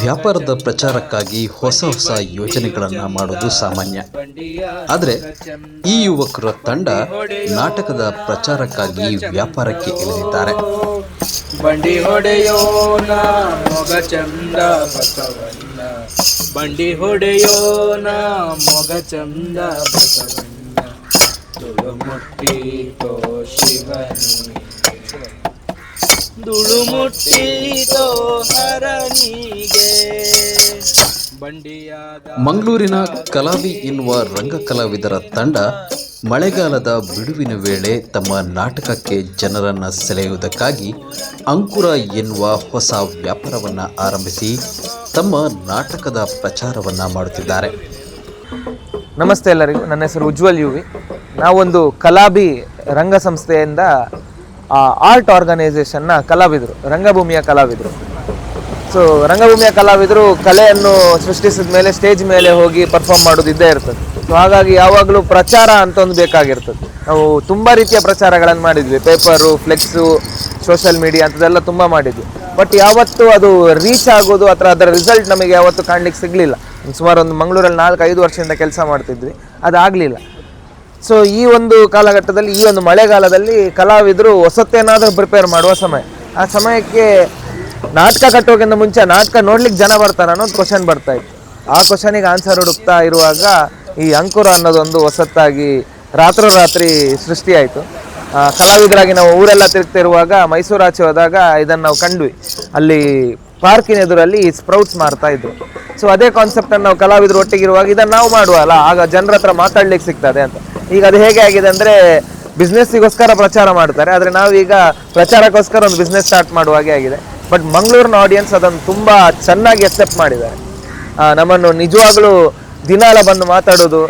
ವ್ಯಾಪಾರದ ಪ್ರಚಾರಕ್ಕಾಗಿ ಹೊಸ ಹೊಸ ಯೋಜನೆಗಳನ್ನು ಮಾಡೋದು ಸಾಮಾನ್ಯ. ಆದರೆ ಈ ಯುವಕರ ತಂಡ ನಾಟಕದ ಪ್ರಚಾರಕ್ಕಾಗಿ ವ್ಯಾಪಾರಕ್ಕೆ ಇಳಿದಿದ್ದಾರೆ. ಬಂಡಿ ಹೊಡೆಯೋ ಮೊಗ ಚಂದ ಬಸವಣ್ಣ. ಬಂಡಿ ಮೊಗ ಚಂದ ಬಸವಣ್ಣ. ತುಳು ಮುಟ್ಟಿತೋ ಶಿವನಿಗೆ ದುಳು ಮುಟ್ಟಿತೋ ಹರನಿಗೆ. ಬಂಡಿಯಾದ ಮಂಗಳೂರಿನ ಕಲಾವಿ ಎನ್ನುವ ರಂಗ ಕಲಾವಿದರ ತಂಡ ಮಳೆಗಾಲದ ಬಿಡುವಿನ ವೇಳೆ ತಮ್ಮ ನಾಟಕಕ್ಕೆ ಜನರನ್ನು ಸೆಳೆಯುವುದಕ್ಕಾಗಿ ಅಂಕುರ ಎನ್ನುವ ಹೊಸ ವ್ಯಾಪಾರವನ್ನು ಆರಂಭಿಸಿ ತಮ್ಮ ನಾಟಕದ ಪ್ರಚಾರವನ್ನು ಮಾಡುತ್ತಿದ್ದಾರೆ. ನಮಸ್ತೆ ಎಲ್ಲರಿಗೂ. ನನ್ನ ಹೆಸರು ಉಜ್ವಲ್ ಯುವಿ ನಾವೊಂದು ಕಲಾಬಿ ರಂಗ ಸಂಸ್ಥೆಯಿಂದ ಆರ್ಟ್ ಆರ್ಗನೈಸೇಷನ್ನ ಕಲಾವಿದರು, ರಂಗಭೂಮಿಯ ಕಲಾವಿದರು. ಸೊ ರಂಗಭೂಮಿಯ ಕಲಾವಿದರು ಕಲೆಯನ್ನು ಸೃಷ್ಟಿಸಿದ ಮೇಲೆ ಸ್ಟೇಜ್ ಮೇಲೆ ಹೋಗಿ ಪರ್ಫಾರ್ಮ್ ಮಾಡೋದು ಇದ್ದೇ ಇರ್ತದೆ. ಸೊ ಹಾಗಾಗಿ ಯಾವಾಗಲೂ ಪ್ರಚಾರ ಅಂತ ಒಂದು ಬೇಕಾಗಿರ್ತದೆ. ನಾವು ತುಂಬ ರೀತಿಯ ಪ್ರಚಾರಗಳನ್ನು ಮಾಡಿದ್ವಿ. ಪೇಪರು, ಫ್ಲೆಕ್ಸು ಸೋಷಿಯಲ್ ಮೀಡಿಯಾ ಅಂಥದ್ದೆಲ್ಲ ತುಂಬ ಮಾಡಿದ್ವಿ. ಬಟ್ ಯಾವತ್ತೂ ಅದು ರೀಚ್ ಆಗೋದು ಅಥವಾ ಅದರ ರಿಸಲ್ಟ್ ನಮಗೆ ಯಾವತ್ತೂ ಕಾಣ್ಲಿಕ್ಕೆ ಸಿಗಲಿಲ್ಲ. ಸುಮಾರು ಒಂದು ಮಂಗಳೂರಲ್ಲಿ ನಾಲ್ಕು ಐದು ವರ್ಷದಿಂದ ಕೆಲಸ ಮಾಡ್ತಿದ್ವಿ. ಅದಾಗಲಿಲ್ಲ. ಸೊ ಈ ಒಂದು ಕಾಲಘಟ್ಟದಲ್ಲಿ, ಈ ಒಂದು ಮಳೆಗಾಲದಲ್ಲಿ ಕಲಾವಿದರು ಹೊಸತ್ತೇನಾದರೂ ಪ್ರಿಪೇರ್ ಮಾಡುವ ಸಮಯ. ಆ ಸಮಯಕ್ಕೆ ನಾಟಕ ಕಟ್ಟೋಕ್ಕಿಂತ ಮುಂಚೆ ನಾಟಕ ನೋಡ್ಲಿಕ್ಕೆ ಜನ ಬರ್ತಾರೆ ಅನ್ನೋದು ಕ್ವಶನ್ ಬರ್ತಾ ಇತ್ತು. ಆ ಕ್ವಶನಿಗೆ ಆನ್ಸರ್ ಹುಡುಕ್ತಾ ಇರುವಾಗ ಈ ಅಂಕುರ ಅನ್ನೋದೊಂದು ಹೊಸತ್ತಾಗಿ ರಾತ್ರೋರಾತ್ರಿ ಸೃಷ್ಟಿಯಾಯಿತು. ಕಲಾವಿದರಾಗಿ ನಾವು ಊರೆಲ್ಲ ತಿರುಗ್ತಿರುವಾಗ ಮೈಸೂರು ಆಚೆ ಹೋದಾಗ ಇದನ್ನು ನಾವು ಕಂಡ್ವಿ. ಅಲ್ಲಿ ಪಾರ್ಕಿನ ಎದುರಲ್ಲಿ ಸ್ಪ್ರೌಟ್ಸ್ ಮಾರ್ತಾ ಇದ್ರು. ಸೊ ಅದೇ ಕಾನ್ಸೆಪ್ಟನ್ನು ನಾವು ಕಲಾವಿದರು ಒಟ್ಟಿಗಿರುವಾಗ ಇದನ್ನು ನಾವು ಮಾಡುವಲ್ಲ ಆಗ ಜನರ ಹತ್ರ ಮಾತಾಡ್ಲಿಕ್ಕೆ ಸಿಗ್ತದೆ ಅಂತ. ಈಗ ಅದು ಹೇಗೆ ಆಗಿದೆ ಅಂದರೆ ಬಿಸ್ನೆಸ್ಸಿಗೋಸ್ಕರ ಪ್ರಚಾರ ಮಾಡ್ತಾರೆ. ಆದರೆ ನಾವೀಗ ಪ್ರಚಾರಕ್ಕೋಸ್ಕರ ಒಂದು ಬಿಸ್ನೆಸ್ ಸ್ಟಾರ್ಟ್ ಮಾಡುವ ಹಾಗೆ ಆಗಿದೆ. ಬಟ್ ಮಂಗಳೂರಿನ ಆಡಿಯನ್ಸ್ ಅದನ್ನು ತುಂಬ ಚೆನ್ನಾಗಿ ಅಕ್ಸೆಪ್ಟ್ ಮಾಡಿದ್ದಾರೆ. ನಮ್ಮನ್ನು ನಿಜವಾಗ್ಲೂ ದಿನಾಲ ಬಂದು ಮಾತಾಡೋದು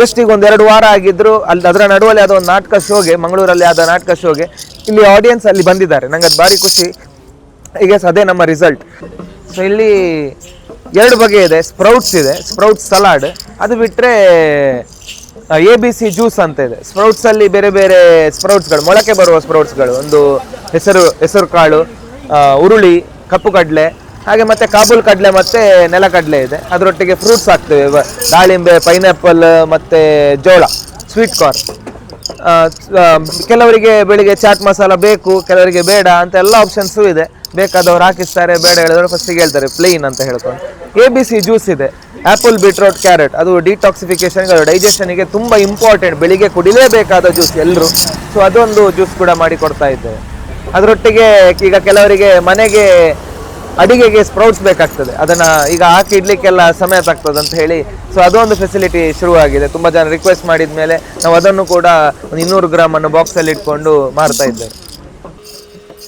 ಜಸ್ಟ್ ಈಗ ಒಂದು ಎರಡು ವಾರ ಆಗಿದ್ರು, ಅಲ್ಲಿ ಅದರ ನಡುವಲ್ಲಿ ಅದೋ ಒಂದು ನಾಟಕ ಶೋಗೆ, ಮಂಗಳೂರಲ್ಲಿ ಆದ ನಾಟಕ ಶೋಗೆ, ಇಲ್ಲಿ ಆಡಿಯನ್ಸ್ ಅಲ್ಲಿ ಬಂದಿದ್ದಾರೆ. ನಂಗೆ ಅದು ಭಾರಿ ಖುಷಿ. ಈಗ ಅದೇ ನಮ್ಮ ರಿಸಲ್ಟ್ ಸೊ ಇಲ್ಲಿ ಎರಡು ಬಗೆ ಇದೆ. ಸ್ಪ್ರೌಟ್ಸ್ ಇದೆ. ಸ್ಪ್ರೌಟ್ ಸಲಾಡ್ ಅದು ಬಿಟ್ಟರೆ ಎ ಬಿ ಸಿ ಜ್ಯೂಸ್ ಅಂತ ಇದೆ. ಸ್ಪ್ರೌಟ್ಸ್ ಅಲ್ಲಿ ಬೇರೆ ಬೇರೆ ಸ್ಪ್ರೌಟ್ಸ್ಗಳು ಮೊಳಕೆ ಬರುವ ಸ್ಪ್ರೌಟ್ಸ್ಗಳು ಒಂದು ಹೆಸರು ಹೆಸರು ಕಾಳು ಉರುಳಿ, ಕಪ್ಪು ಕಡಲೆ, ಹಾಗೆ ಮತ್ತೆ ಕಾಬೂಲ್ ಕಡಲೆ ಮತ್ತೆ ನೆಲಕಡಲೆ ಇದೆ. ಅದರೊಟ್ಟಿಗೆ ಫ್ರೂಟ್ಸ್ ಹಾಕ್ತೇವೆ. ದಾಳಿಂಬೆ ಪೈನಾಪಲ್ ಮತ್ತೆ ಜೋಳ ಸ್ವೀಟ್ ಕಾರ್ನ್ ಕೆಲವರಿಗೆ ಬೆಳಿಗ್ಗೆ ಚಾಟ್ ಮಸಾಲ ಬೇಕು, ಕೆಲವರಿಗೆ ಬೇಡ ಅಂತ ಎಲ್ಲ ಆಪ್ಷನ್ಸು ಇದೆ. ಬೇಕಾದವ್ರು ಹಾಕಿಸ್ತಾರೆ, ಬೇಡ ಹೇಳಿದ್ರೆ ಫಸ್ಟಿಗೆ ಹೇಳ್ತಾರೆ ಪ್ಲೇನ್ ಅಂತ ಹೇಳ್ಕೊಂಡು. ಎ ಬಿ ಸಿ ಜ್ಯೂಸ್ ಇದೆ. ಆ್ಯಪಲ್ ಬೀಟ್ರೋಟ್ ಕ್ಯಾರೆಟ್ ಅದು ಡಿಟಾಕ್ಸಿಫಿಕೇಶನ್ ಡೈಜೆಷನ್ಗೆ ತುಂಬ ಇಂಪಾರ್ಟೆಂಟ್ ಬೆಳಿಗ್ಗೆ ಕುಡಿಲೇಬೇಕಾದ ಜ್ಯೂಸ್ ಎಲ್ಲರೂ ಸೊ ಅದೊಂದು ಜ್ಯೂಸ್ ಕೂಡ ಮಾಡಿ ಕೊಡ್ತಾ ಇದ್ದೇವೆ. ಅದರೊಟ್ಟಿಗೆ ಈಗ ಕೆಲವರಿಗೆ ಮನೆಗೆ ಅಡಿಗೆಗೆ ಸ್ಪ್ರೌಟ್ಸ್ ಬೇಕಾಗ್ತದೆ. ಅದನ್ನು ಈಗ ಹಾಕಿ ಇಡ್ಲಿಕ್ಕೆಲ್ಲ ಸಮಯ ತಾಗ್ತದೆ ಅಂತ ಹೇಳಿ. ಸೊ ಅದೊಂದು ಫೆಸಿಲಿಟಿ ಶುರುವಾಗಿದೆ. ತುಂಬ ಜನ ರಿಕ್ವೆಸ್ಟ್ ಮಾಡಿದ ಮೇಲೆ ನಾವು ಅದನ್ನು ಕೂಡ ಒಂದು ಇನ್ನೂರು ಗ್ರಾಮನ್ನು ಬಾಕ್ಸಲ್ಲಿ ಇಟ್ಕೊಂಡು ಮಾರ್ತಾ ಇದ್ದೇವೆ.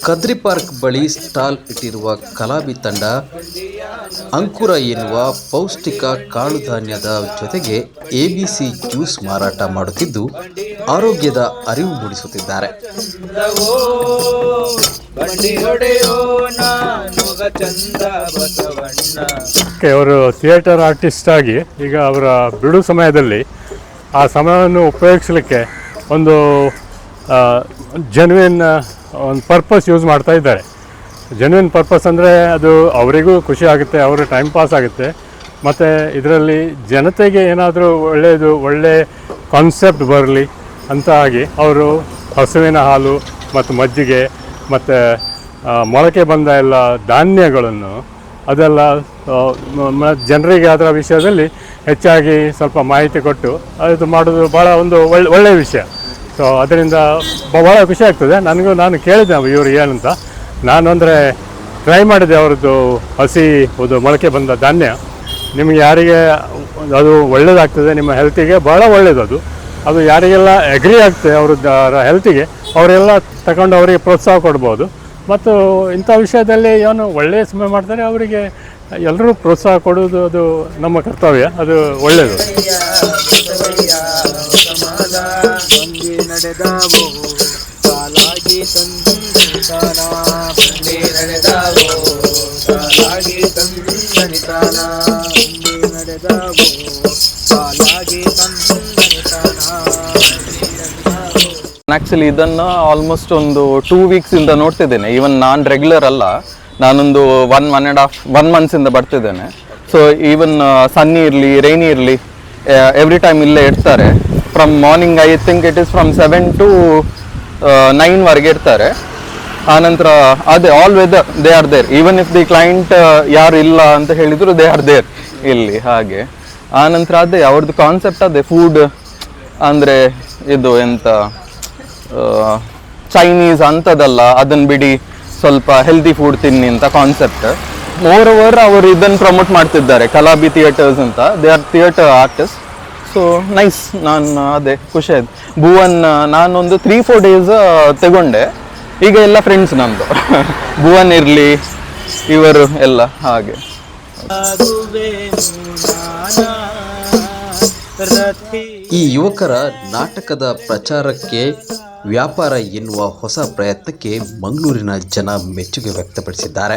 ಕದ್ರಿ ಪಾರ್ಕ್ ಬಳಿ ಸ್ಟಾಲ್ ಇಟ್ಟಿರುವ ಕಲಾಬಿ ತಂಡ ಅಂಕುರ ಎನ್ನುವ ಪೌಷ್ಟಿಕ ಕಾಳು ಧಾನ್ಯದ ಜೊತೆಗೆ ಎಬಿಸಿ ಜ್ಯೂಸ್ ಮಾರಾಟ ಮಾಡುತ್ತಿದ್ದು, ಆರೋಗ್ಯದ ಅರಿವು ಮೂಡಿಸುತ್ತಿದ್ದಾರೆ. ಅವರು ಥಿಯೇಟರ್ ಆರ್ಟಿಸ್ಟ್ ಆಗಿ ಈಗ ಅವರ ಬಿಡು ಸಮಯದಲ್ಲಿ ಆ ಸಮಯವನ್ನು ಉಪಯೋಗಿಸಲಿಕ್ಕೆ ಒಂದು ಜೆನ್ವಿನ್ ಒಂದು ಪರ್ಪಸ್ ಯೂಸ್ ಮಾಡ್ತಾ ಇದ್ದಾರೆ. ಜೆನ್ವಿನ್ ಪರ್ಪಸ್ ಅಂದರೆ ಅದು ಅವರಿಗೂ ಖುಷಿ ಆಗುತ್ತೆ, ಅವರು ಟೈಮ್ ಪಾಸ್ ಆಗುತ್ತೆ. ಮತ್ತು ಇದರಲ್ಲಿ ಜನತೆಗೆ ಏನಾದರೂ ಒಳ್ಳೆಯದು ಒಳ್ಳೆ ಕಾನ್ಸೆಪ್ಟ್ ಬರಲಿ ಅಂತ ಆಗಿ ಅವರು ಹಸುವಿನ ಹಾಲು ಮತ್ತು ಮಜ್ಜಿಗೆ ಮತ್ತು ಮೊಳಕೆ ಬಂದ ಎಲ್ಲ ಧಾನ್ಯಗಳನ್ನು ಅದೆಲ್ಲ ಜನರಿಗೆ ಅದರ ವಿಷಯದಲ್ಲಿ ಹೆಚ್ಚಾಗಿ ಸ್ವಲ್ಪ ಮಾಹಿತಿ ಕೊಟ್ಟು ಅದು ಮಾಡೋದು ಭಾಳ ಒಂದು ಒಳ್ಳೆ ಒಳ್ಳೆಯ ವಿಷಯ. ಸೊ ಅದರಿಂದ ಬಹಳ ಖುಷಿ ಆಗ್ತದೆ. ನನಗೂ ನಾನು ಕೇಳಿದೆ ಇವರು ಏನಂತ. ನಾನು ಅಂದರೆ ಟ್ರೈ ಮಾಡಿದೆ ಅವರದ್ದು ಹಸಿ ಒಂದು ಮೊಳಕೆ ಬಂದ ಧಾನ್ಯ. ನಿಮಗೆ ಯಾರಿಗೆ ಅದು ಒಳ್ಳೆಯದಾಗ್ತದೆ ನಿಮ್ಮ ಹೆಲ್ತಿಗೆ ಭಾಳ ಒಳ್ಳೆಯದು ಅದು. ಯಾರಿಗೆಲ್ಲ ಎಗ್ರಿ ಆಗ್ತದೆ ಅವ್ರದ್ದು ಹೆಲ್ತಿಗೆ ಅವರೆಲ್ಲ ತಗೊಂಡು ಅವರಿಗೆ ಪ್ರೋತ್ಸಾಹ ಕೊಡ್ಬೋದು. ಮತ್ತು ಇಂಥ ವಿಷಯದಲ್ಲಿ ಏನು ಒಳ್ಳೆಯ ಸಮಯ ಮಾಡ್ತಾರೆ, ಅವರಿಗೆ ಎಲ್ಲರೂ ಪ್ರೋತ್ಸಾಹ ಕೊಡುವುದು ಅದು ನಮ್ಮ ಕರ್ತವ್ಯ. ಅದು ಒಳ್ಳೆಯದು ನಡೆದಾವು. ಸಾಲಾಗಿ ನಡೆದಾವು. ಸಾಲಾಗಿ ನಡೆದಾವು. ಸಾಲಾಗಿ ಆ್ಯಕ್ಚುಲಿ ಇದನ್ನು ಆಲ್ಮೋಸ್ಟ್ ಒಂದು ಟೂ ವೀಕ್ಸಿಂದ ನೋಡ್ತಿದ್ದೇನೆ. ಈವನ್ ನಾನು ರೆಗ್ಯುಲರ್ ಅಲ್ಲ. ನಾನೊಂದು one one and half one ಮಂತ್ಸಿಂದ ಬರ್ತಿದ್ದೇನೆ. ಸೊ ಈವನ್ ಸನ್ನಿ ಇರಲಿ ರೈನಿ ಇರಲಿ ಎವ್ರಿ ಟೈಮ್ ಇಲ್ಲೇ ಇರ್ತಾರೆ. From morning I think it is from seven to ನೈನ್ವರೆಗೆ ಇರ್ತಾರೆ. ಆನಂತರ ಅದೇ all weather they are there even if the client ಯಾರು ಇಲ್ಲ ಅಂತ ಹೇಳಿದ್ರು ದೇ ಆರ್ ದೇರ್ ಇಲ್ಲಿ, ಹಾಗೆ. ಆನಂತರ ಅದೇ, ಅವ್ರದ್ದು ಕಾನ್ಸೆಪ್ಟ್ ಅದೇ ಫುಡ್ ಅಂದರೆ ಇದು ಎಂತ ಚೈನೀಸ್ ಅಂಥದ್ದಲ್ಲ ಅದನ್ನು ಬಿಡಿ ಸ್ವಲ್ಪ ಹೆಲ್ದಿ ಫುಡ್ ತಿನ್ನಿ ಅಂತ ಕಾನ್ಸೆಪ್ಟ್ ಮೋರ್ ಓವರ್ ಅವರು ಇದನ್ನು ಪ್ರಮೋಟ್ ಮಾಡ್ತಿದ್ದಾರೆ ಕಲಾಬಿ ಥಿಯೇಟರ್ಸ್ ಅಂತ. They are theatre artist so nice ನಾನು ಅದೇ ಖುಷಿ ಆಯ್ತು. ಭುವನ್ ನಾನೊಂದು ತ್ರೀ ಫೋರ್ ಡೇಸ್ ತಗೊಂಡೆ. ಈಗ ಎಲ್ಲ ಫ್ರೆಂಡ್ಸ್ ನಂದು ಭುವನ್ ಇರಲಿ ಇವರು ಎಲ್ಲ ಹಾಗೆ. ಈ ಯುವಕರ ನಾಟಕದ ಪ್ರಚಾರಕ್ಕೆ ವ್ಯಾಪಾರ ಎನ್ನುವ ಹೊಸ ಪ್ರಯತ್ನಕ್ಕೆ ಮಂಗಳೂರಿನ ಜನ ಮೆಚ್ಚುಗೆ ವ್ಯಕ್ತಪಡಿಸಿದ್ದಾರೆ.